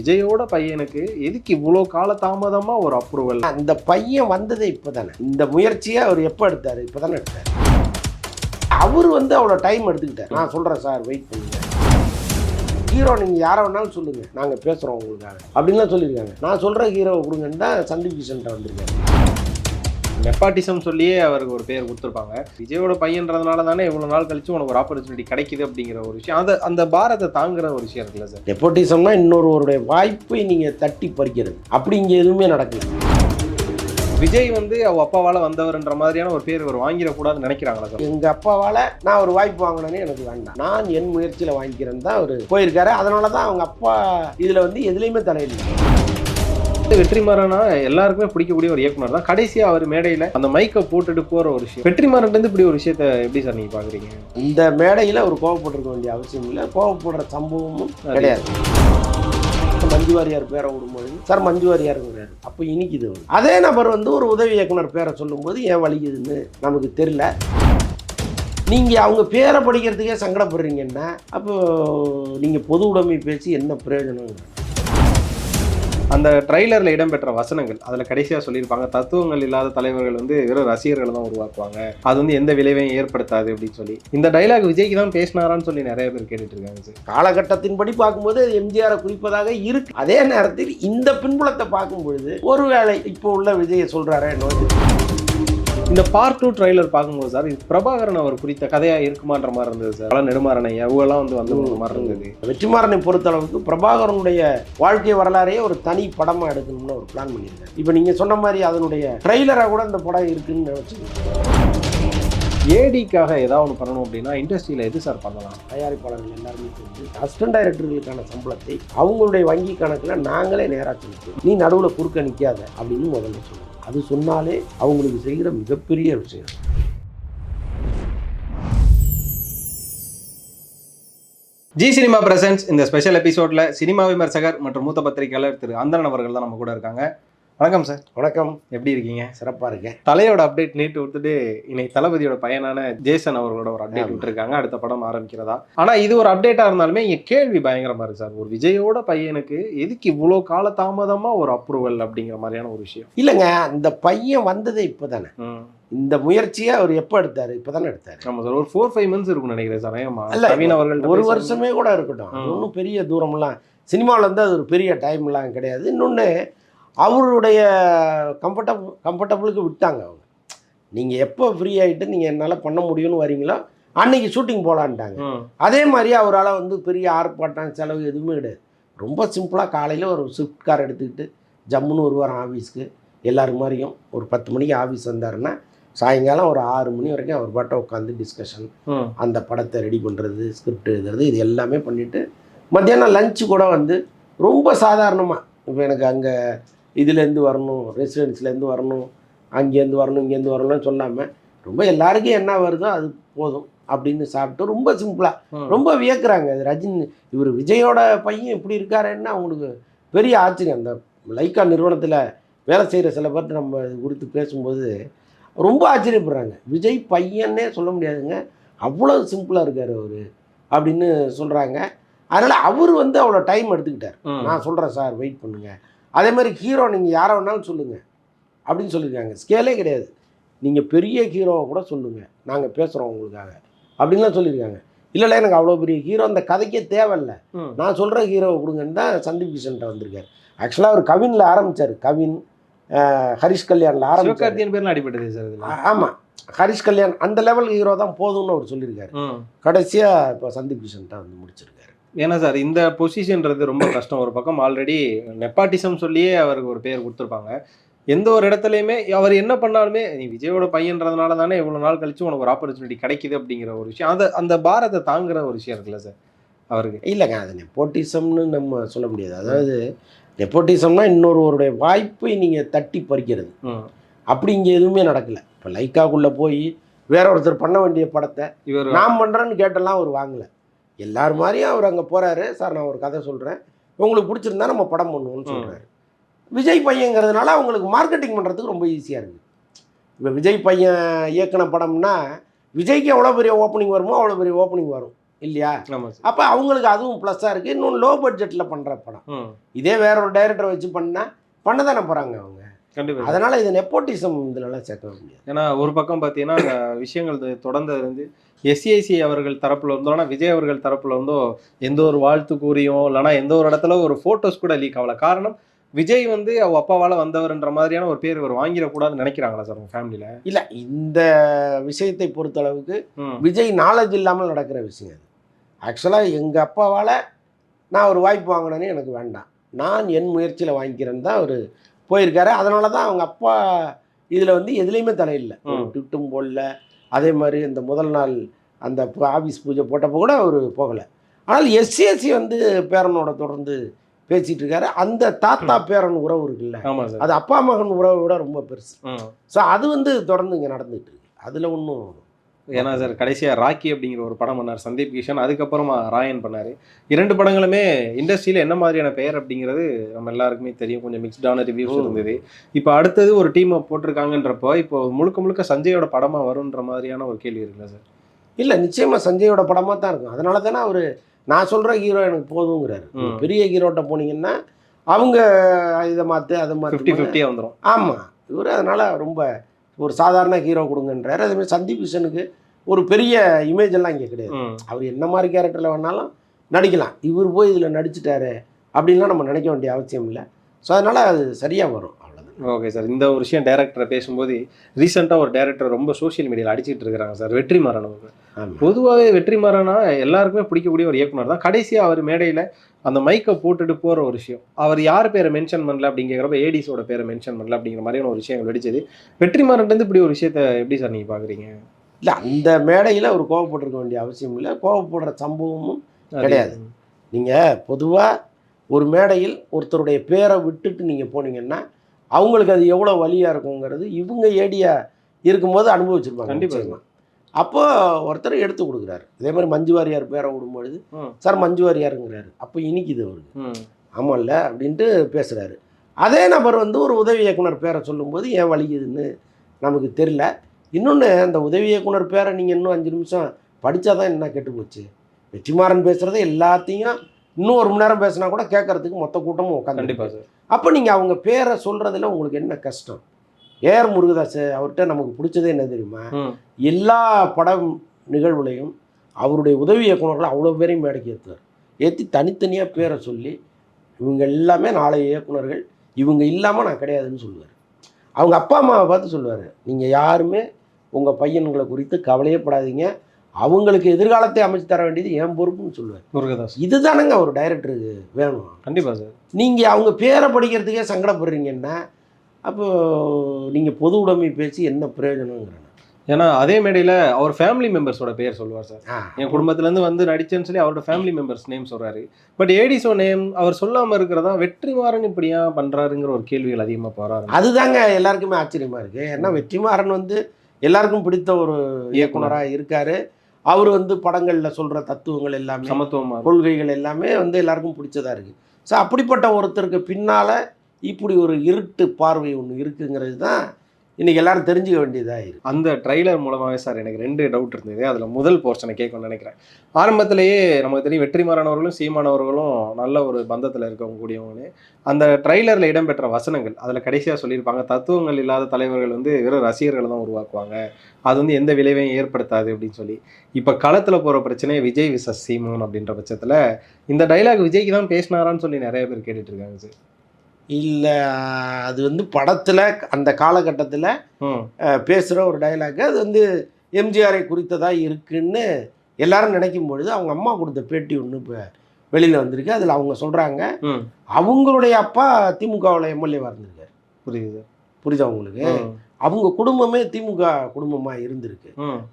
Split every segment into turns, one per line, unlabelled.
விஜயோட பையனுக்கு எதுக்கு இவ்வளோ கால தாமதமா ஒரு அப்ரூவல்
அந்த பையன் வந்ததே இப்போதானே. இந்த முயற்சியை அவர் எப்போ எடுத்தார்? இப்போ தானே எடுத்தார். அவர் வந்து அவ்வளோ டைம் எடுத்துக்கிட்டார். நான் சொல்கிறேன் சார் வெயிட் பண்ணுங்க. ஹீரோ நீங்கள் யாரை வேணாலும் சொல்லுங்கள் நாங்கள் பேசுகிறோம் உங்களுக்காக. அப்படின்லாம் சொல்லியிருக்காங்க. நான் சொல்கிற ஹீரோவை கொடுங்கன்னு தான் சந்தீப் கிஷன்ட்ட வந்திருக்காரு.
நெப்பாட்டிசம் சொல்லியே அவருக்கு ஒரு பேர் கொடுத்துருப்பாங்க. விஜயோட பையன்றதுனால தானே இவ்வளோ நாள் கழிச்சு உனக்கு ஒரு ஆப்பர்ச்சுனிட்டி கிடைக்குது அப்படிங்கிற ஒரு விஷயம். அந்த அந்த பாரத்தை தாங்குற ஒரு விஷயம் இருக்குல்ல சார்.
டெப்போட்டிசம்னா இன்னொருவருடைய வாய்ப்பை நீங்கள் தட்டி பறிக்கிறது. அப்படி இங்கே எதுவுமே நடக்கல.
விஜய் வந்து அவ அப்பாவால வந்தவர்ன்ற மாதிரியான ஒரு பேர் இவர் வாங்கிடக்கூடாதுன்னு நினைக்கிறாங்களா சார்?
எங்கள் அப்பாவால் நான் ஒரு வாய்ப்பு வாங்கினேன்னு எனக்கு வேண்டாம். நான் என் முயற்சியில் வாங்கிக்கிறேன்னு தான் அவர் போயிருக்காரு. அதனால தான் அவங்க அப்பா இதில் வந்து எதுலேயுமே தலையிடல.
வெற்றிமாறனா எல்லாருக்குமே பிடிக்கக்கூடிய ஒரு இயக்குனர் தான். கடைசியா அவர் மேடையில அந்த மைக்கை போட்டுட்டு போற ஒரு விஷயம். வெற்றிமாறன் இருந்து இப்படி ஒரு விஷயத்த எப்படி சார் நீங்க பாக்குறீங்க?
இந்த மேடையில் அவர் கோவப்பட்டிருக்க வேண்டிய அவசியம் இல்லை. கோவப்படுற சம்பவமும் கிடையாது. மஞ்சு வாரியார் பேரை விடும்போது சார் மஞ்சு வாரியாருங்கிறாரு அப்போ இனிக்குது. அதே நபர் வந்து ஒரு உதவி இயக்குனர் பேரை சொல்லும்போது ஏன் வலிக்குதுன்னு நமக்கு தெரியல. நீங்கள் அவங்க பேரை படிக்கிறதுக்கே சங்கடப்படுறீங்கன்னா அப்போ நீங்கள் பொது உடைமை பேசி என்ன பிரயோஜனம்?
அந்த ட்ரைலரில் இடம்பெற்ற வசனங்கள் அதில் கடைசியாக சொல்லியிருப்பாங்க தத்துவங்கள் இல்லாத தலைவர்கள் வந்து வெறும் ரசிகர்களை தான் உருவாக்குவாங்க. அது வந்து எந்த விளைவையும் ஏற்படுத்தாது அப்படின்னு சொல்லி. இந்த டைலாக் விஜய்க்கு தான் பேசினாரான்னு சொல்லி நிறைய பேர் கேட்டுட்டு இருக்காங்க சார்.
காலகட்டத்தின்படி பார்க்கும்போது எம்ஜிஆரை குறிப்பதாக இருக்கு. அதே நேரத்தில் இந்த பின்புலத்தை பார்க்கும் பொழுது ஒருவேளை இப்போ உள்ள விஜயை சொல்கிறாரே நோய்
இந்த பார்ட் டூ ட்ரைலர் பார்க்கும்போது சார் இது பிரபாகரன் அவர் குறித்த கதையா இருக்குமான்ற மாதிரி இருந்தது சார். பல நெடுமாறனை எவ்வளோலாம் வந்து வந்த மாதிரி இருந்தது.
வெற்றிமாறனை பொறுத்தளவுக்கு பிரபாகரனுடைய வாழ்க்கை வரலாறையே ஒரு தனி படமா எடுக்கணும்னு ஒரு பிளான் பண்ணியிருக்காரு. இப்போ நீங்க சொன்ன மாதிரி அதனுடைய ட்ரெய்லரா கூட இந்த படம் இருக்குன்னு நினைச்சுக்கோங்க
ஏடிக்காக ஏதாவது ஒன்று பண்ணணும் அப்படின்னா இண்டஸ்ட்ரியில எது சார் பண்ணலாம்?
தயாரிப்பாளர்கள் எல்லாருமே சேர்ந்து அசிஸ்டன்ட் டைரக்டர்களுக்கான சம்பளத்தை அவங்களுடைய வங்கி கணக்கில் நாங்களே நேராக கொடுப்போம் நீ நடுவில் குறுக்க நிற்காத அப்படின்னு முதல்ல சொல்லுவோம் அது சொன்னாலே அவங்களுக்கு செய்கிற மிகப்பெரிய விஷயம்.
ஜி சினிமா பிரசன்ஸ் இந்த ஸ்பெஷல் எபிசோட்ல சினிமா விமர்சகர் மற்றும் மூத்த பத்திரிகையாளர் திரு அந்தரன் அவர்கள் தான் நம்ம கூட இருக்காங்க. வணக்கம் சார்
வணக்கம்.
எப்படி இருக்கீங்க?
சிறப்பாக இருக்கேன்.
தலையோட அப்டேட் நேற்று விட்டுட்டு இன்னைக்கு தளபதியோட பையனான ஜேசன் அவர்களோட ஒரு அப்டேட். விட்டுருக்காங்க. அடுத்த படம் ஆரம்பிக்கிறதா? ஆனா இது ஒரு அப்டேட்டா இருந்தாலுமே இங்க கேள்வி பயங்கரமா இருக்கு சார் ஒரு விஜயோட பையனுக்கு எதுக்கு இவ்வளோ கால தாமதமா ஒரு அப்ரூவல் அப்படிங்கிற மாதிரியான ஒரு விஷயம்?
இல்லைங்க அந்த பையன் வந்ததே இப்போ தானே. இந்த முயற்சியை அவர் எப்போ எடுத்தார்? இப்போ தானே எடுத்தார்.
ஆமா சார் ஒரு ஃபோர் ஃபைவ் மந்த்ஸ் இருக்கும்னு நினைக்கிறேன் சார்
இல்ல,
நவீன் அவர்கள்
ஒரு வருஷமே கூட இருக்கட்டும். ஒன்றும் பெரிய தூரம்லாம் சினிமாவில் வந்து அது ஒரு பெரிய டைம்லாம் கிடையாது. இன்னொன்று அவருடைய கம்ஃபர்டபுள் கம்ஃபர்டபுளுக்கு விட்டாங்க அவங்க. நீங்கள் எப்போ ஃப்ரீ ஆகிட்டு நீங்கள் என்னால் பண்ண முடியும்னு வரீங்களோ அன்னைக்கு ஷூட்டிங் போகலான்ட்டாங்க அதே மாதிரி அவரால் வந்து பெரிய ஆர்ப்பாட்டம் செலவு எதுவுமே கிடையாது. ரொம்ப சிம்பிளாக காலையில் ஒரு ஸ்விஃப்ட் கார் எடுத்துக்கிட்டு ஜம்முன்னு வருவார் ஆஃபீஸ்க்கு எல்லாரும் மாதிரியும் ஒரு பத்து மணிக்கு ஆஃபீஸ் வந்தாருன்னா சாயங்காலம் ஒரு ஆறு மணி வரைக்கும் அவர் பாட்டை உட்காந்து டிஸ்கஷன் அந்த படத்தை ரெடி பண்ணுறது ஸ்கிரிப்ட் எழுதுறது இது எல்லாமே பண்ணிவிட்டு மத்தியானம் லஞ்சு கூட வந்து ரொம்ப சாதாரணமாக இப்போ எனக்கு அங்கே இதுலேருந்து வரணும் ரெசிடென்ஸ்லேருந்து வரணும் அங்கேருந்து வரணும் இங்கேருந்து வரணும்னு சொல்லாமல் ரொம்ப எல்லாருக்கும் என்ன வருதோ அது போதும் அப்படின்னு சாப்பிட்டு ரொம்ப சிம்பிளாக ரொம்ப வியக்குறாங்க. இது ரஜினி இவர் விஜயோட பையன் இப்படி இருக்காருன்னு அவங்களுக்கு பெரிய ஆச்சரியம். அந்த லைக்கா நிறுவனத்தில் வேலை செய்கிற சில பேர்ட்ட நம்ம இது குறித்து பேசும்போது ரொம்ப ஆச்சரியப்படுறாங்க. விஜய் பையன்னே சொல்ல முடியாதுங்க. அவ்வளோ சிம்பிளாக இருக்கார் அவர் அப்படின்னு சொல்கிறாங்க அதனால் அவர் வந்து அவ்வளோ டைம் எடுத்துக்கிட்டார். நான் சொல்கிறேன் சார் வெயிட் பண்ணுங்க. அதே மாதிரி ஹீரோ நீங்கள் யாரை வேணாலும் சொல்லுங்கள் அப்படின்னு சொல்லியிருக்காங்க. ஸ்கேலே கிடையாது. நீங்கள் பெரிய ஹீரோவை கூட சொல்லுங்கள் நாங்கள் பேசுகிறோம் உங்களுக்காக. அப்படின்லாம் சொல்லியிருக்காங்க. இல்லை இல்லை எனக்கு அவ்வளோ பெரிய ஹீரோ அந்த கதைக்கே தேவையில்ல. நான் சொல்கிற ஹீரோவை கொடுங்கன்னு தான் சந்தீப் கிஷன்ட்ட வந்திருக்காரு. ஆக்சுவலாக அவர் கவினில் ஆரம்பித்தார் கவின் ஹரிஷ் கல்யாணில் ஆரம்பிச்சார்.
சிவகார்த்தியன் பேர்ல அடிபட்டது சார்
ஆமாம் ஹரிஷ் கல்யாண் அந்த லெவல் ஹீரோ தான் போதும்னு அவர் சொல்லியிருக்காரு. கடைசியாக இப்போ சந்தீப் கிஷன்ட்ட வந்து முடிச்சிருக்காரு.
ஏன்னா சார் இந்த பொசிஷன்றது ரொம்ப கஷ்டம். ஒரு பக்கம் ஆல்ரெடி நெப்பாட்டிசம் சொல்லியே அவருக்கு ஒரு பேர் கொடுத்துருப்பாங்க. எந்த ஒரு இடத்துலையுமே அவர் என்ன பண்ணாலுமே நீ விஜயோட பையன்றதுனால தானே இவ்வளோ நாள் கழிச்சு உனக்கு ஒரு ஆப்பர்ச்சுனிட்டி கிடைக்குது அப்படிங்கிற ஒரு விஷயம். அந்த அந்த பாரத்தை தாங்குற ஒரு விஷயம் இருக்குல்ல சார் அவருக்கு.
இல்லைங்க அது நெப்போட்டிசம்னு நம்ம சொல்ல முடியாது. அதாவது நெப்போட்டிசம்னா இன்னொருவருடைய வாய்ப்பை நீங்கள் தட்டி பறிக்கிறது. அப்படி இங்கே எதுவுமே நடக்கலை. இப்போ லைக்காக்குள்ளே போய் வேற ஒருத்தர் பண்ண வேண்டிய படத்தை
இவர்
நான் பண்ணுறேன்னு கேட்டெல்லாம் அவர் வாங்கலை. எல்லார் மாதிரியும் அவர் அங்கே போகிறாரு சார் நான் ஒரு கதை சொல்கிறேன் உங்களுக்கு பிடிச்சிருந்தா நம்ம படம் பண்ணுவோம்னு. சொல்கிறாரு விஜய் பையங்கிறதுனால அவங்களுக்கு மார்க்கெட்டிங் பண்ணுறதுக்கு ரொம்ப ஈஸியாக இருக்குது இப்போ விஜய் பையன் இயக்குன படம்னா விஜய்க்கு எவ்வளோ பெரிய ஓப்பனிங் வருமோ அவ்வளோ பெரிய ஓப்பனிங் வரும். இல்லையா? அப்போ அவங்களுக்கு அதுவும் ப்ளஸ்ஸாக இருக்குது இன்னொன்று லோ பட்ஜெட்டில் பண்ணுற படம். இதே வேற ஒரு டைரக்டரை வச்சு பண்ணால் பண்ண தானே போகிறாங்க அவங்க.
கண்டிப்பா சார்.
அதனால் இது நெப்போட்டிசம் இதுலலாம் சேர்க்க முடியாது.
ஏன்னா ஒரு பக்கம் பார்த்தீங்கன்னா அந்த விஷயங்கள் தொடர்ந்து வந்து எஸ்சிஐசி அவர்கள் தரப்புல இருந்தோ ஆனால் விஜய் அவர்கள் தரப்புல இருந்தோ எந்த ஒரு வாழ்த்து கூறியும் இல்லைனா எந்த ஒரு இடத்துல ஒரு ஃபோட்டோஸ் கூட லீக் ஆகல. காரணம் விஜய் வந்து அவ அப்பாவால வந்தவர்ன்ற மாதிரியான ஒரு பேர் இவர் வாங்கிடக்கூடாதுன்னு நினைக்கிறாங்களா சார் உங்க ஃபேமிலியில
இல்லை இந்த விஷயத்தை பொறுத்தளவுக்கு
ம்.
விஜய் நாலேஜ் இல்லாமல் நடக்கிற விஷயம் அது. ஆக்சுவலாக எங்கள் அப்பாவால் நான் ஒரு வாய்ப்பு வாங்கினேன்னு எனக்கு வேண்டாம். நான் என் முயற்சியில் வாங்கிக்கிறேன்னு தான் அவர் போயிருக்காரு. அதனால தான் அவங்க அப்பா இதில் வந்து எதுலேயுமே தலையில்லை. ட்விட்டும் போடல. அதே மாதிரி இந்த முதல் நாள் அந்த ஆஃபீஸ் பூஜை போட்டப்போ கூட அவர் போகலை. ஆனால் எஸ்சிஎஸ்சி வந்து பேரனோட தொடர்ந்து பேசிகிட்டு இருக்காரு. அந்த தாத்தா பேரன் உறவு இருக்குல்ல அது அப்பா மகன் உறவை விட ரொம்ப பெருசு. ஸோ அது வந்து தொடர்ந்து இங்கே நடந்துகிட்டு இருக்கு. அதில் ஒன்றும்
ஏன்னா சார் கடைசியா ராக்கி அப்படிங்கிற ஒரு படம் பண்ணார் சந்தீப் கிஷன். அதுக்கப்புறமா ராயன் பண்ணாரு. இரண்டு படங்களுமே இண்டஸ்ட்ரியில என்ன மாதிரியான பெயர் அப்படிங்கிறது நம்ம எல்லாருக்குமே தெரியும். கொஞ்சம் மிக்ஸ்டான ரிவ்யூஸ். இருந்தது. இப்போ அடுத்தது ஒரு டீமை போட்டிருக்காங்கன்றப்போ இப்போ முழுக்க முழுக்க சஞ்சயோட படமா வரும்ன்ற மாதிரியான ஒரு கேள்வி இருக்குல்ல சார்?
இல்லை நிச்சயமாக சஞ்சயோட படமாக தான் இருக்கும். அதனால தானே அவர் நான் சொல்கிற ஹீரோ எனக்கு போதுங்கிறாரு. பெரிய ஹீரோட்ட போனீங்கன்னா அவங்க இதை மாற்று அதை
ஃபிஃப்டி
மாற்று
ஃபிஃப்டியா வந்துரும்.
ஆமாம் இவர் அதனால் ரொம்ப ஒரு சாதாரண ஹீரோ கொடுங்கன்றாரு. அதேமாதிரி சந்தீப் கிஷனுக்கு ஒரு பெரிய இமேஜ் எல்லாம் இங்கே கிடையாது. அவர் என்ன மாதிரி கேரக்டரில் வேணாலும் நடிக்கலாம். இவர் போய் இதில் நடிச்சிட்டாரு அப்படின்லாம் நம்ம நினைக்க வேண்டிய அவசியம் இல்லை. ஸோ அதனால் அது சரியாக வரும்.
ஓகே சார் இந்த ஒரு விஷயம் டேரக்டரை பேசும்போது ரீசெண்டாக ஒரு டேரக்டர் ரொம்ப சோஷியல் மீடியாவில் அடிச்சிட்டு இருக்காங்க சார் வெற்றிமாறன் அவங்க. பொதுவாகவே வெற்றிமாறனா எல்லாருக்குமே பிடிக்கக்கூடிய ஒரு இயக்குனர் தான். கடைசியாக அவர் மேடையில் அந்த மைக்கை போட்டுட்டு போகிற ஒரு விஷயம். அவர் யார் பேரை மென்ஷன் பண்ணல அப்படிங்கிறப்ப ஏடிஸோட பேரை மென்ஷன் பண்ணல அப்படிங்கிற மாதிரியான ஒரு விஷயங்கள் வெடிச்சது. வெற்றிமாறன்லேருந்து இப்படி ஒரு விஷயத்த எப்படி சார் நீங்கள் பார்க்குறீங்க
இல்லை அந்த மேடையில் அவர் கோவப்பட்டிருக்க வேண்டிய அவசியம் இல்லை. கோவப்படுற சம்பவமும் கிடையாது. நீங்கள் பொதுவாக ஒரு மேடையில் ஒருத்தருடைய பேரை விட்டுட்டு நீங்கள் போனீங்கன்னா அவங்களுக்கு அது எவ்வளோ வலியாக இருக்குங்கிறது இவங்க ஏடியா இருக்கும்போது அனுபவிச்சிருப்பாங்க.
கண்டிப்பா.
நிச்சயமா. அப்போ ஒருத்தர் எடுத்து கொடுக்குறாரு. இதே மாதிரி மஞ்சு வாரியார் பேரை விடும்பொழுது. சார் மஞ்சு வாரியாருங்கிறாரு. அப்போ இனிக்குது அவருக்கு ஆமாம்ல அப்படின்ட்டு பேசுகிறாரு அதே நபர் வந்து ஒரு உதவி இயக்குனர் பேரை சொல்லும்போது ஏன் வலிக்குதுன்னு நமக்கு தெரியல. இன்னொன்று அந்த உதவி இயக்குனர் பேரை நீங்கள் இன்னும் அஞ்சு நிமிஷம் படித்தா தான் என்ன கெட்டு போச்சு வெற்றிமாறன் பேசுகிறத எல்லாத்தையும் இன்னும் ஒரு மணி நேரம் பேசினா கூட கேட்கறதுக்கு மொத்த கூட்டமும் உட்காந்து
கண்டிப்பாக சார்.
அப்போ நீங்கள் அவங்க பேரை சொல்கிறதுல உங்களுக்கு என்ன கஷ்டம்? ஏஆர் முருகதாஸ் அவர்கிட்ட நமக்கு பிடிச்சதே என்ன தெரியுமா? எல்லா படம் நிகழ்வுலையும் அவருடைய உதவி இயக்குனர்கள் அவ்வளோ பேரையும் மேடைக்கு ஏற்றுவார் ஏற்றி தனித்தனியாக பேரை சொல்லி இவங்க எல்லாமே நாளைய இயக்குனர்கள் இவங்க இல்லாமல் நான் கிடையாதுன்னு சொல்லுவார். அவங்க அப்பா அம்மாவை பார்த்து சொல்லுவார் நீங்கள் யாருமே உங்கள் பையன்களை குறித்து கவலையே படாதீங்க. அவங்களுக்கு எதிர்காலத்தை அமைச்சு தர வேண்டியது என் பொறுப்புன்னு சொல்லுவார்
முருகதாஸ்.
இதுதானங்க ஒரு டைரக்டருக்கு வேணும்.
கண்டிப்பாக சார்.
நீங்கள் அவங்க பேரை படிக்கிறதுக்கே சங்கடப்படுறீங்கன்னா அப்போ நீங்கள் பொது உடைமை பேசி என்ன பிரயோஜனங்கிறேன்.
ஏன்னா அதே மேடையில் அவர் ஃபேமிலி மெம்பர்ஸோட பேர் சொல்லுவார் சார். என் குடும்பத்துலேருந்து வந்து நடிச்சேன்னு சொல்லி அவரோட ஃபேமிலி மெம்பர்ஸ் நேம் சொல்றாரு. பட் ஏடிஸோ நேம் அவர் சொல்லாமல் இருக்கிறதா வெற்றிமாறன் இப்படியா பண்ணுறாருங்கிற ஒரு கேள்விகள் அதிகமாக போகிறாரு
அதுதாங்க எல்லாருக்குமே ஆச்சரியமா இருக்கு. ஏன்னா வெற்றிமாறன் வந்து எல்லாருக்கும் பிடித்த ஒரு இயக்குனராக இருக்காரு. அவர் வந்து படங்களில் சொல்கிற தத்துவங்கள் எல்லாமே
சமத்துவமாக
கொள்கைகள் எல்லாமே வந்து எல்லாருக்கும் பிடிச்சதா இருக்கு. ஸோ அப்படிப்பட்ட ஒருத்தருக்கு பின்னால் இப்படி ஒரு இருட்டு பார்வை ஒன்று இருக்குங்கிறது தான் இன்றைக்கி எல்லாரும் தெரிஞ்சுக்க வேண்டியதாக இருக்குது
அந்த ட்ரைலர் மூலமாகவே சார் எனக்கு ரெண்டு டவுட் இருந்தது. அதில் முதல் போர்ஷனை கேட்கணும்னு நினைக்கிறேன். ஆரம்பத்திலேயே நமக்கு தெரியும் வெற்றிமாறனவர்களும் சீமானவர்களும் நல்ல ஒரு பந்தத்தில் இருக்கவங்க அந்த ட்ரைலரில் இடம்பெற்ற வசனங்கள் அதில் கடைசியாக சொல்லியிருப்பாங்க தத்துவங்கள் இல்லாத தலைவர்கள் வந்து வெறும் ரசிகர்களை தான் உருவாக்குவாங்க. அது வந்து எந்த விளைவையும் ஏற்படுத்தாது அப்படின்னு சொல்லி. இப்போ களத்தில் போகிற பிரச்சனையே விஜய் விசஸ் சீமான் அப்படின்ற பட்சத்தில் இந்த டைலாக் விஜய்க்கு தான் பேசினாரான்னு சொல்லி நிறைய பேர் கேட்டுட்ருக்காங்க சார்
இல்லை அது வந்து படத்தில் அந்த காலகட்டத்தில் பேசுகிற ஒரு டயலாக் அது வந்து எம்ஜிஆரை குறித்ததாக இருக்குன்னு எல்லாரும் நினைக்கும் பொழுது அவங்க அம்மா கொடுத்த பேட்டி ஒன்று இப்போ வெளியில் வந்திருக்கு. அதில் அவங்க சொல்கிறாங்க அவங்களுடைய அப்பா திமுகவில் எம்எல்ஏவாக இருந்திருக்காரு.
புரியுது.
புரியுதா உங்களுக்கு?
ம்.
அவங்க குடும்பமே திமுக குடும்பமாக இருந்திருக்கு.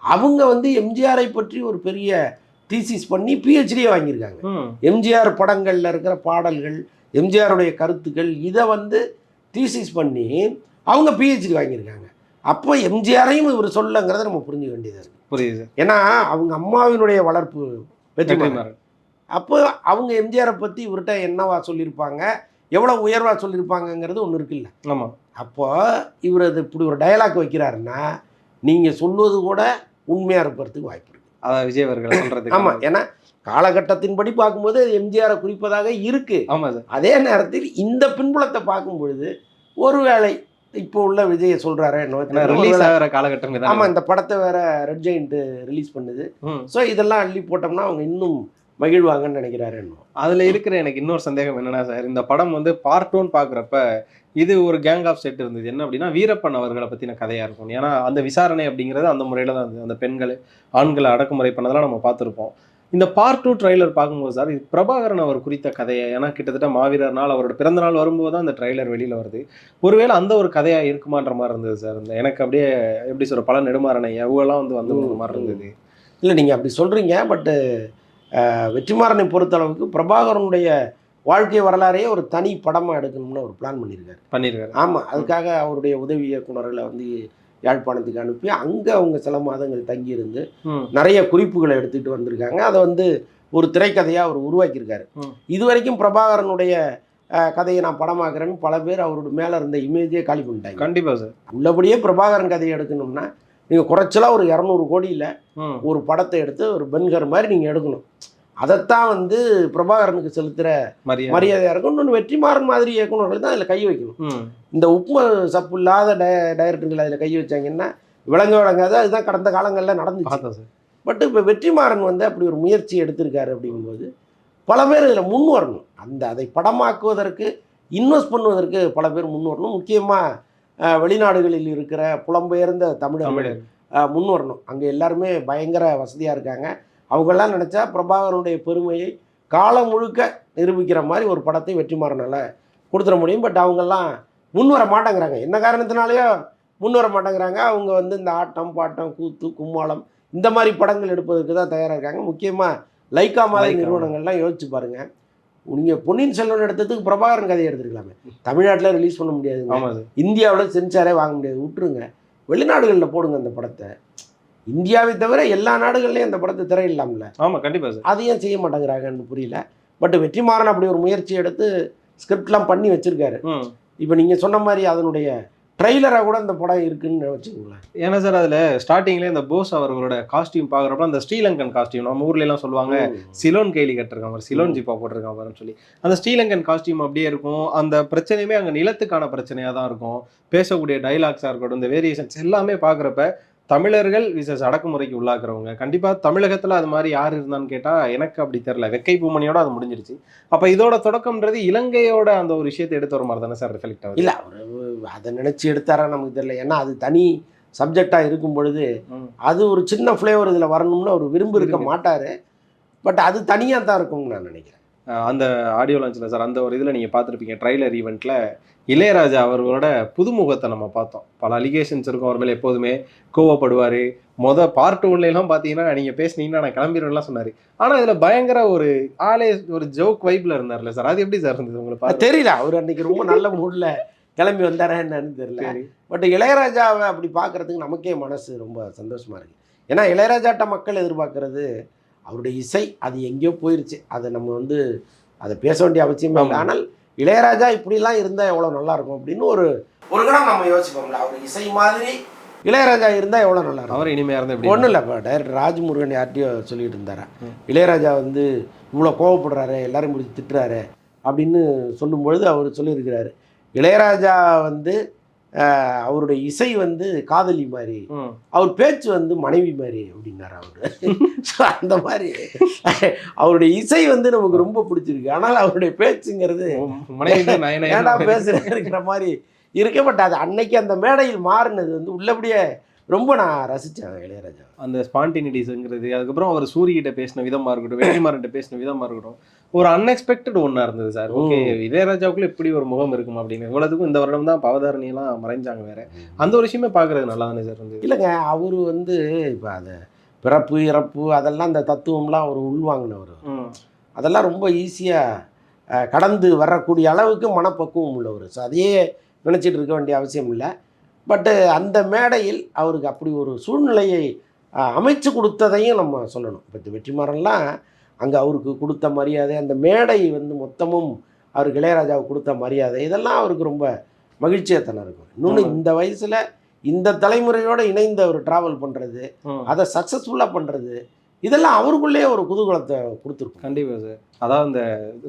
அவங்க வந்து எம்ஜிஆரை பற்றி ஒரு பெரிய தீசிஸ் பண்ணி பிஹெச்டியே வாங்கியிருக்காங்க. எம்ஜிஆர் படங்களில் இருக்கிற பாடல்கள் எம்ஜிஆருடைய கருத்துக்கள் இதை வந்து தீசிஸ் பண்ணி அவங்க பிஹெச்டி வாங்கியிருக்காங்க. அப்போ எம்ஜிஆரையும் இவர் சொல்லங்கிறத நம்ம புரிஞ்சுக்க வேண்டியதாக இருக்குது
புரியுது
ஏன்னா அவங்க அம்மாவினுடைய வளர்ப்பு வெற்றிமாறன். அப்போ அவங்க எம்ஜிஆரை பற்றி இவர்கிட்ட என்னவா சொல்லியிருப்பாங்க எவ்வளோ உயர்வாக சொல்லியிருப்பாங்கங்கிறது ஒன்று இருக்குல்ல
ஆமாம்
அப்போ இவர் அது இப்படி ஒரு டயலாக் வைக்கிறாருன்னா நீங்கள் சொல்வது கூட உண்மையாக இருப்பறதுக்கு வாய்ப்பு இருக்குது
அத விஜய் அவர்கள் சொல்றது
ஆமா. ஏன்னா காலகட்டத்தின்படி பார்க்கும்போது எம்ஜிஆரை குறிப்பதாக இருக்கு.
ஆமா சார்
அதே நேரத்தில் இந்த பின்புலத்தை பார்க்கும் பொழுது ஒருவேளை இப்போ உள்ள விஜயை சொல்றாரு.
ரிலீஸ் ஆகிற காலகட்டம்
ஆமா
இதான்
இந்த படத்தை வேற ரெட் ஜெயிண்ட் ரிலீஸ் பண்ணுது. ஸோ இதெல்லாம் அள்ளி போட்டோம்னா அவங்க இன்னும் மகிழ்வாங்கன்னு நினைக்கிறாரு என்னவோ.
அதுல இருக்கிற எனக்கு இன்னொரு சந்தேகம் என்னன்னா சார் இந்த படம் வந்து பார்ட் ஒன் பாக்குறப்ப இது ஒரு கேங் ஆஃப் செட் இருந்தது. என்ன அப்படின்னா வீரப்பன் அவர்களை பத்தின கதையா இருக்கும். ஏன்னா அந்த விசாரணை அப்படிங்கிறது அந்த முறையில தான். அந்த பெண்கள் ஆண்களை அடக்குமுறை பண்ணதெல்லாம் நம்ம பார்த்திருப்போம். இந்த பார்ட் டூ ட்ரைலர் பார்க்கும்போது சார் இது பிரபாகரன் அவர் குறித்த கதையை? ஏன்னா கிட்டத்தட்ட மாவீரர் நாள் அவரோட பிறந்த நாள் வரும்போது தான் அந்த ட்ரைலர் வெளியில வருது. ஒருவேளை அந்த ஒரு கதையா இருக்குமான்ற மாதிரி இருந்தது சார் இந்த எனக்கு அப்படியே எப்படி சொல்ற பல நெடுமாறனை எவ்வளோலாம் வந்து வந்து மாதிரி இருந்தது.
இல்லை நீங்கள் அப்படி சொல்கிறீங்க பட்டு வெற்றிமாறனை பொறுத்தளவுக்கு பிரபாகரனுடைய வாழ்க்கை வரலாறையே ஒரு தனி படமாக எடுக்கணும்னு ஒரு பிளான் பண்ணியிருக்காரு.
பண்ணியிருக்காரு.
ஆமாம் அதுக்காக அவருடைய உதவி இயக்குனர்களை வந்து யாழ்ப்பாணத்துக்கு அனுப்பி அங்கே அவங்க சில மாதங்கள் தங்கியிருந்து நிறைய குறிப்புகளை எடுத்துகிட்டு வந்திருக்காங்க. அதை வந்து ஒரு திரைக்கதையாக அவர் உருவாக்கியிருக்காரு. இது வரைக்கும் பிரபாகரனுடைய கதையை நான் படமாக்குறேன்னு பல பேர் அவரோட மேலே இருந்த இமேஜே காலி பண்ணிட்டாங்க.
கண்டிப்பா சார்.
உள்ளபடியே பிரபாகரன் கதையை எடுக்கணும்னா நீங்கள் குறைச்சலாக ஒரு இரநூறு கோடியில் ஒரு படத்தை எடுத்து ஒரு பென்கர் மாதிரி நீங்கள் எடுக்கணும். அதைத்தான் வந்து பிரபாகரனுக்கு செலுத்துகிற
மரியாதை.
மரியாதையாக இருக்கும். இன்னொன்று வெற்றிமாறன் மாதிரி இயக்குனர்கள் தான் அதில் கை வைக்கணும். இந்த உப்பு சப்பு இல்லாத டய டைரக்டர்கள் அதில் கை வச்சாங்கன்னா விளங்க விளங்காது. அதுதான் கடந்த காலங்களில்
சார்.
பட் இப்போ வெற்றிமாறன் வந்து அப்படி ஒரு முயற்சி எடுத்திருக்காரு அப்படிங்கும்போது பல பேர் இதில் முன் வரணும். அந்த அதை படமாக்குவதற்கு இன்வெஸ்ட் பண்ணுவதற்கு பல பேர் முன் வரணும். முக்கியமாக வெளிநாடுகளில் இருக்கிற புலம்பெயர்ந்த அஹ், முன் வரணும். அங்கே எல்லாருமே பயங்கர வசதியாக இருக்காங்க. அவங்கெல்லாம் நினச்சா பிரபாகரனுடைய பெருமையை காலம் முழுக்க நிரூபிக்கிற மாதிரி ஒரு படத்தை வெற்றிமாறனால் கொடுத்துட முடியும். பட் அவங்கெல்லாம் முன் வர மாட்டேங்கிறாங்க. என்ன காரணத்தினாலேயோ முன் வர மாட்டேங்கிறாங்க. அவங்க வந்து இந்த ஆட்டம் பாட்டம் கூத்து கும்மாளம் இந்த மாதிரி படங்கள் எடுப்பதற்கு தான் தயாராக இருக்காங்க. முக்கியமாக லைக்கா மாதிரி. நிறுவனங்கள்லாம் யோசிச்சு பாருங்க. நீங்கள் பொன்னியின் செல்வன் எடுத்ததுக்கு பிரபாகரன் கதையை எடுத்துருக்கலாமே. தமிழ்நாட்டில் ரிலீஸ் பண்ண
சார்
இந்தியாவில் சென்சாரே வாங்க முடியாது. விட்டுருங்க. வெளிநாடுகளில் போடுங்க அந்த படத்தை. இந்தியாவை தவிர எல்லா நாடுகள்லையும் அந்த படத்தை திரையிடலாம்ல.
ஆமா கண்டிப்பா சார்.
அதையும் செய்ய மாட்டேங்கிறாங்கன்னு புரியல. பட் வெற்றிமாறன் அப்படி ஒரு முயற்சி எடுத்து ஸ்கிரிப்ட்லாம் பண்ணி வச்சிருக்காரு. இப்போ நீங்கள் சொன்ன மாதிரி அதனுடைய ட்ரெய்லராக கூட அந்த படம் இருக்குன்னு வச்சுக்கோங்களேன்.
ஏன்னா சார் அதுல ஸ்டார்டிங்ல இந்த போஸ் அவர்களோட காஸ்டியூம் பாக்குறப்ப அந்த ஸ்ரீலங்கன் காஸ்டியூம் நம்ம ஊர்ல எல்லாம் சொல்லுவாங்க சிலோன் கைலி கட்டிருக்கான் பாரு சிலோன் ஜிப்பா போட்டிருக்கான் பாருன்னு சொல்லி. அந்த ஸ்ரீலங்கன் காஸ்டியூம் அப்படியே இருக்கும். அந்த பிரச்சனையுமே அங்க நிலத்துக்கான பிரச்சனையா தான் இருக்கும். பேசக்கூடிய டைலாக்ஸா இருக்கட்டும் இந்த வேரியேஷன்ஸ் எல்லாமே பாக்குறப்ப தமிழர்கள் விசஸ் அடக்குமுறைக்கு உள்ளாக்குறவங்க. கண்டிப்பா தமிழகத்துல அது மாதிரி யார் இருந்தான்னு கேட்டா எனக்கு அப்படி தெரியல. வெக்கை பூமணியோட அது முடிஞ்சிருச்சு. அப்ப இதோட தொடக்கம்ன்றது இலங்கையோட அந்த ஒரு விஷயத்தை எடுத்து வர மாதிரி தானே சார் ரிஃப்ளெக்ட் ஆகுது?
இல்லை அவர் அதை நினச்சி எடுத்தாரா நமக்கு தெரியல. ஏன்னா அது தனி சப்ஜெக்டாக இருக்கும் பொழுது. அது ஒரு சின்ன ஃப்ளேவர் இதில் வரணும்னு அவர் விரும்பி இருக்க. மாட்டார். பட் அது தனியாக தான் இருக்கும்னு நான் நினைக்கிறேன்.
அந்த ஆடியோ லான்ச்சில் சார் அந்த ஒரு இதில் நீங்கள் பார்த்துருப்பீங்க ட்ரைலர் ஈவெண்ட்டில் இளையராஜா அவர்களோட புதுமுகத்தை நம்ம பார்த்தோம். பல அலிகேஷன்ஸ் இருக்கும். அவர் மேலே எப்போதுமே கோவப்படுவார். மொத பார்ட் எல்லாம் பார்த்தீங்கன்னா நீங்கள் பேசுனீங்கன்னா நான் கிளம்பிடுவேன்லாம் சொன்னார். ஆனால் இதில் பயங்கர ஒரு ஆளே ஒரு ஜோக் வைப்பில் இருந்தார்ல சார். அது எப்படி சார் இருந்தது உங்களுக்கு
தெரியல. அவர் அன்னைக்கு ரொம்ப நல்ல மூடில் கிளம்பி வந்தாரா என்னன்னு தெரியல. பட் இளையராஜாவை அப்படி பார்க்கறதுக்கு நமக்கே மனசு ரொம்ப சந்தோஷமா இருக்கு. ஏன்னா இளையராஜாட்ட மக்கள் எதிர்பார்க்கறது அவருடைய இசை அது எங்கேயோ போயிருச்சு. அதை நம்ம வந்து அதை பேச வேண்டிய அவசியமே இல்லை. ஆனால் இளையராஜா இப்படிலாம் இருந்தால் எவ்வளோ நல்லா இருக்கும் அப்படின்னு ஒரு ஒரு கணம் நம்ம யோசிப்போம்ல. அவர் இசை மாதிரி இளையராஜா இருந்தால் எவ்வளோ நல்லா இருக்கும்
அவர் இனிமையாக இருந்து எப்படி?
ஒன்றும் இல்லை இப்போ டைரக்டர் ராஜ்முருகன் யார்ட்டையோ சொல்லிட்டு இருந்தாரா. இளையராஜா வந்து இவ்வளோ கோவப்படுறாரு எல்லாரையும் பிடிச்சி திட்டுறாரு அப்படின்னு சொல்லும்பொழுது அவர் சொல்லியிருக்கிறாரு. இளையராஜா வந்து அவருடைய இசை வந்து காதலி மாதிரி. அவர் பேச்சு வந்து மனைவி மாதிரி அப்படின்னாரு அவர். ஸோ அந்த மாதிரி. அவருடைய இசை வந்து நமக்கு ரொம்ப பிடிச்சிருக்கு. ஆனால் அவருடைய பேச்சுங்கிறது பேசுகிறேன் இருக்கிற மாதிரி இருக்கு பட் அது அன்னைக்கு அந்த மேடையில் மாறினது வந்து உள்ளபடியே ரொம்ப நான் ரசித்தேன் இளையராஜா
அந்த ஸ்பான்டினிட்டிஸ்ங்கிறது அதுக்கப்புறம் அவர் சூரியகிட்ட பேசின விதமா இருக்கட்டும் வெற்றிமாறன்ட்ட பேசின விதமா இருக்கட்டும். ஒரு அன்எக்ஸ்பெக்டட் ஒன்றா இருந்தது சார். ஓகே இளையராஜாவுக்குள்ள இப்படி ஒரு முகம் இருக்கும் அப்படின்னு. இவ்வளவுக்கும் இந்த வருடம் தான் பவதாரணி எல்லாம் மறைஞ்சாங்க வேற. அந்த ஒரு விஷயமே பார்க்கறது நல்லா தானே சார் இருந்தது?
இல்லைங்க அவர் வந்து இப்போ அதை பிறப்பு இறப்பு அதெல்லாம் அந்த தத்துவம்லாம் அவர் உள்வாங்கினவர். அதெல்லாம் ரொம்ப ஈஸியாக கடந்து வரக்கூடிய அளவுக்கு மனப்பக்குவம் உள்ளவர். ஸோ அதையே நினச்சிட்டு இருக்க வேண்டிய அவசியம் இல்லை. பட்டு அந்த மேடையில் அவருக்கு அப்படி ஒரு சூழ்நிலையை அமைச்சு கொடுத்ததையும் நம்ம சொல்லணும். இப்போ வெற்றிமாறன்லாம் அங்கே அவருக்கு கொடுத்த மரியாதை அந்த மேடை வந்து மொத்தமும் அவருக்கு இளையராஜாவுக்கு கொடுத்த மரியாதை இதெல்லாம் அவருக்கு ரொம்ப மகிழ்ச்சியாக தானே இருக்கும். இன்னொன்று. இந்த வயசில் இந்த தலைமுறையோடு இணைந்து அவர் ட்ராவல் பண்ணுறது. அதை சக்ஸஸ்ஃபுல்லாக பண்ணுறது இதெல்லாம் அவருக்குள்ளேயே ஒரு குதூகலத்தை கொடுத்துருக்கும்.
கண்டிப்பா சார். அதாவது இந்த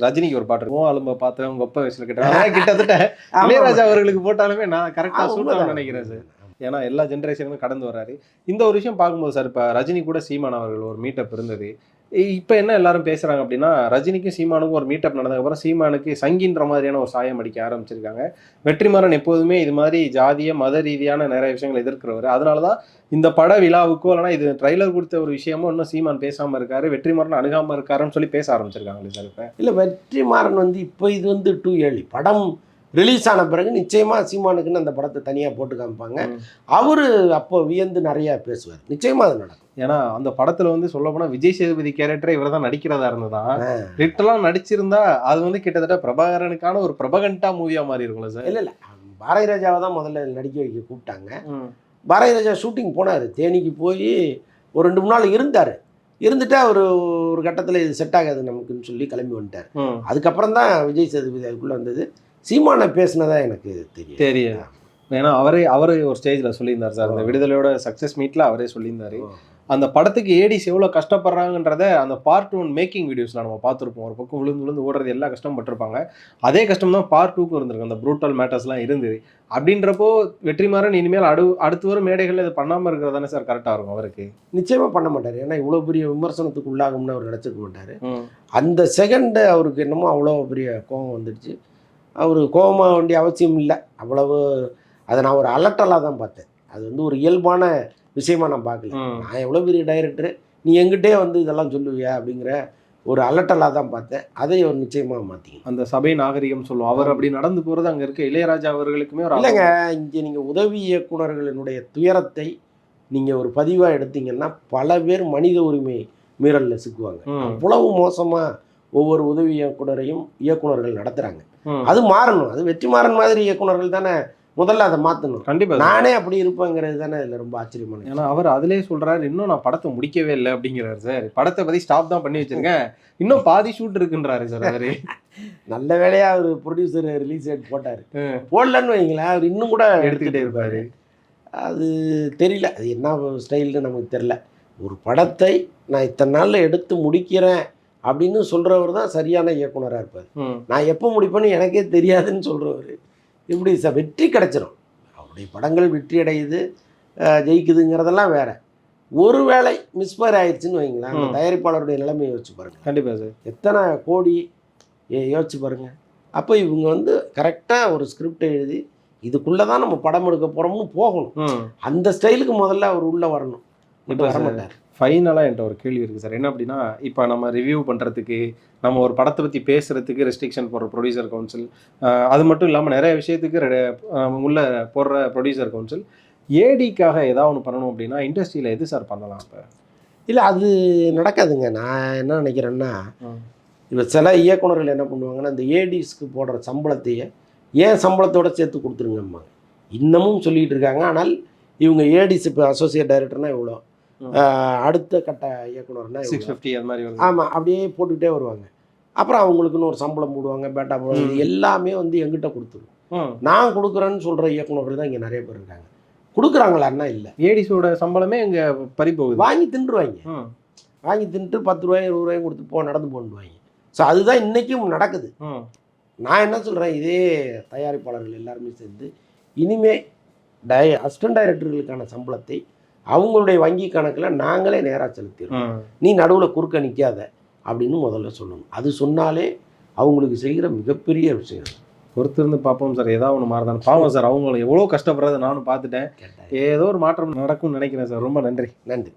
ரஜினிக்கு ஒரு பாட்டு இருக்கும். அலும்ப பார்த்தேன் உங்க ஒப்ப வயசுல கிட்ட கிட்டத்தட்ட இளையராஜா அவர்களுக்கு போட்டாலுமே நான் கரெக்டா சூட்டாக நினைக்கிறேன் சார். ஏன்னா எல்லா ஜென்ரேஷனுமே கடந்து வர்றாரு இந்த ஒரு விஷயம் பார்க்கும்போது சார் இப்போ ரஜினி கூட சீமான் அவர்கள் ஒரு மீட்டப் இருந்தது. இப்போ என்ன எல்லாரும் பேசுறாங்க அப்படின்னா ரஜினிக்கும் சீமானுக்கும் ஒரு மீட்டப் நடந்ததுக்கப்புறம் சீமானுக்கு சங்கின்ற மாதிரியான ஒரு சாயம் அடிக்க ஆரம்பிச்சிருக்காங்க. வெற்றிமாறன் எப்போதுமே இது மாதிரி ஜாதிய மத ரீதியான நிறைய விஷயங்களை எதிர்க்கிறவர். அதனால தான் இந்த பட விழாவுக்கோ இல்லைனா இது ட்ரைலர் கொடுத்த ஒரு விஷயமோ இன்னும் சீமான் பேசாம இருக்காரு வெற்றிமாறன் அணுகாம இருக்காருன்னு சொல்லி பேச ஆரம்பிச்சிருக்காங்களே சார் இப்போ?
இல்லை வெற்றிமாறன் வந்து இப்போ இது வந்து டூ ஏழி படம் ரிலீஸ் ஆன பிறகு நிச்சயமாக சீமானுக்குன்னு அந்த படத்தை தனியாக போட்டு காமிப்பாங்க. அவர் அப்போ வியந்து நிறையா பேசுவார். நிச்சயமாக அது நடக்கும்.
ஏன்னா அந்த படத்துல வந்து சொல்ல போனா விஜய் சேதுபதி கேரக்டரை இவர் தான் நடிக்கிறதா இருந்ததான். லிட்டலாம் நடிச்சிருந்தா அது வந்து கிட்டத்தட்ட பிரபாகரனுக்கான ஒரு பிரபகண்டா மூவியா மாறி இருக்கும்ல சார்.
இல்லை இல்லை. பாரதி ராஜாவை தான் முதல்ல நடிக்க வைக்க கூப்பிட்டாங்க. பாரதி ராஜா ஷூட்டிங் போனார். தேனிக்கு போய் ஒரு ரெண்டு மூணு நாள் இருந்தார். இருந்துட்டு அவர் ஒரு கட்டத்தில் இது செட் ஆகாது நமக்குன்னு சொல்லி கிளம்பி வந்துட்டார். அதுக்கப்புறம் தான் விஜய் சேதுபதி அதுக்குள்ளே வந்தது. சீமானை பேசினதா எனக்கு தெரியும்
தெரியும் ஏன்னா அவரே அவரே ஒரு ஸ்டேஜ்ல சொல்லியிருந்தார் சார். அந்த விடுதலையோட சக்சஸ் மீட்ல அவரே சொல்லியிருந்தாரு. அந்த படத்துக்கு ஏடிஸ் எவ்வளவு கஷ்டப்படுறாங்கன்றத அந்த பார்ட் ஒன் மேக்கிங் வீடியோஸ்ல நம்ம பார்த்துருப்போம். ஒரு பக்கம் விழுந்து விழுந்து ஓடுறது எல்லா கஷ்டம் பட்டிருப்பாங்க. அதே கஷ்டம் தான் பார்ட் டூக்கு இருந்திருக்கு. அந்த ப்ரூட்டல் மேட்டர்ஸ்லாம் இருந்தது. அப்படின்றப்போ வெற்றிமாறன் இனிமேல் அடு அடுத்து வரும் மேடைகள்ல இது பண்ணாம இருக்கிறது தானே சார் கரெக்டா இருக்கும் அவருக்கு.
நிச்சயமாக பண்ண மாட்டார். ஏன்னா இவ்வளோ பெரிய விமர்சனத்துக்கு உள்ளாகும்னு அவர் நினச்சிக்க மாட்டார். அந்த செகண்டு அவருக்கு என்னமோ அவ்வளோ பெரிய கோபம் வந்துடுச்சு. அவர் கோபமாக வேண்டிய அவசியம் இல்லை. அவ்வளவு அதை நான் ஒரு அலட்டலாக தான் பார்த்தேன். அது வந்து ஒரு இயல்பான விஷயமா நான் பார்க்கல. நான் எவ்வளோ பெரிய டைரக்டர் நீ எங்கிட்டே வந்து இதெல்லாம் சொல்லுவியா? அப்படிங்கிற ஒரு அலட்டலாக தான் பார்த்தேன். அதை அவர் நிச்சயமாக மாற்றிக்கணும்
அந்த சபை நாகரிகம் சொல்லுவோம். அவர் அப்படி நடந்து போறது அங்க இருக்க. இளையராஜா அவர்களுக்குமே ஒரு
இல்லைங்க இங்கே நீங்கள் உதவி இயக்குனர்களினுடைய துயரத்தை நீங்கள் ஒரு பதிவாக எடுத்தீங்கன்னா பல பேர் மனித உரிமை மீறலில் சிக்குவாங்க. அவ்வளவு மோசமாக ஒவ்வொரு உதவி இயக்குனரையும் இயக்குனர்கள் நடத்துகிறாங்க. அது மாறணும். அது வெற்றிமாறன் மாதிரி இயக்குனர்கள் தானே முதல்ல அதை மாற்றணும்
கண்டிப்பா. சார்.
நானே அப்படி இருப்பேங்கிறது தானே இதில் ரொம்ப ஆச்சரியமான.
ஏன்னா அவர் அதிலே சொல்றாரு இன்னும் நான் படத்தை முடிக்கவே இல்லை அப்படிங்கிறாரு சார். படத்தை பத்தி ஸ்டாப் தான் பண்ணி வச்சிருக்கேன். இன்னும் பாதி ஷூட் இருக்குன்றாரு சார் அவரு.
நல்ல வேலையாக அவர் ப்ரொடியூசர் ரிலீஸ் டேட் போட்டார். போடலன்னு வைங்களேன் அவர் இன்னும் கூட
எடுத்துக்கிட்டே இருப்பாரு.
அது தெரியல. அது என்ன ஸ்டைல்னு நமக்கு தெரியல. ஒரு படத்தை நான் இத்தனை நாளில் எடுத்து முடிக்கிறேன் அப்படின்னு சொல்கிறவர் தான் சரியான இயக்குனராக இருப்பார். நான் எப்போ முடிப்பேன்னு எனக்கே தெரியாதுன்னு சொல்கிறவர் இப்படி ச வெற்றி கிடைச்சிரும். அவருடைய படங்கள் வெற்றி அடையுது ஜெயிக்குதுங்கிறதெல்லாம் வேற. ஒருவேளை மிஸ்பேர் ஆயிடுச்சுன்னு வைங்களேன் அந்த. தயாரிப்பாளருடைய நிலைமையை யோசிச்சு பாருங்க.
கண்டிப்பா சார்.
எத்தனை கோடி யோசிச்சு பாருங்க. அப்போ இவங்க வந்து கரெக்டாக ஒரு ஸ்கிரிப்ட் எழுதி இதுக்குள்ளே தான் நம்ம படம் எடுக்க போகிறோம்னு போகணும். அந்த ஸ்டைலுக்கு முதல்ல அவர் உள்ளே வரணும்.
இப்ப
இப்ப வர
சார்,
மாட்டார்
ஃபைனலாக என்கிட்ட ஒரு கேள்வி இருக்குது சார். என்ன அப்படின்னா இப்போ நம்ம ரிவ்யூ பண்ணுறதுக்கு நம்ம ஒரு படத்தை பற்றி பேசுறதுக்கு ரெஸ்ட்ரிக்ஷன் போடுற ப்ரொடியூசர் கவுன்சில் அது மட்டும் இல்லாமல் நிறைய விஷயத்துக்கு உள்ள போடுற ப்ரொடியூசர் கவுன்சில் ஏடிக்காக ஏதாவது ஒன்று பண்ணணும் அப்படின்னா இண்டஸ்ட்ரியில் எது சார் பண்ணலாம் இப்போ?
இல்லை அது நடக்காதுங்க. நான் என்ன நினைக்கிறேன்னா இப்போ சில இயக்குனர்கள் என்ன பண்ணுவாங்கன்னா இந்த ஏடிஸ்க்கு போடுற சம்பளத்தையே ஏன் சம்பளத்தோட சேர்த்து கொடுத்துருங்கம்மாங்க இன்னமும் சொல்லிட்டு இருக்காங்க. ஆனால் இவங்க ஏடிஸ் இப்போ அசோசியேட் டைரக்டர்னா இவ்வளோ அடுத்த கட்ட இயக்குனர்னா
சிக்ஸ் ஃபிஃப்டி அது மாதிரி
ஆமாம் அப்படியே போட்டுக்கிட்டே வருவாங்க. அப்புறம் அவங்களுக்குன்னு ஒரு சம்பளம் போடுவாங்க பேட்டா போடுவாங்க இது. எல்லாமே வந்து எங்கிட்ட கொடுத்துரும்.
ம்
நான் கொடுக்குறேன்னு சொல்கிற இயக்குனர்கள் தான் இங்கே நிறைய பேர் இருக்காங்க. கொடுக்குறாங்களான்னா இல்லை.
ஏடிஸோட சம்பளமே இங்கே பறி போகுது
வாங்கி தின்றுவாங்க. வாங்கி தின்ட்டு பத்து ரூபாய் இருபது ரூபாயும் கொடுத்து போ நடந்து போண்டுவாங்க ஸோ அதுதான் இன்றைக்கும் நடக்குது. நான் என்ன சொல்கிறேன் இதே தயாரிப்பாளர்கள் எல்லாருமே சேர்ந்து இனிமே டை அசிஸ்டன்ட் டைரக்டர்களுக்கான சம்பளத்தை அவங்களுடைய வங்கி கணக்கில் நாங்களே நேராக செலுத்திடுறோம்.
ம்.
நீ நடுவில் குறுக்க நிற்காத அப்படின்னு முதல்ல சொல்லணும். அது சொன்னாலே அவங்களுக்கு செய்கிற மிகப்பெரிய விஷயம்.
பொறுத்திருந்து பார்ப்போம் சார். ஏதாவது ஒன்று மாறுதான் பாவம் சார். அவங்க எவ்வளோ கஷ்டப்படுறதை நானும் பார்த்துட்டேன். ஏதோ ஒரு மாற்றம் நடக்கும்னு நினைக்கிறேன் சார். ரொம்ப நன்றி.
நன்றி.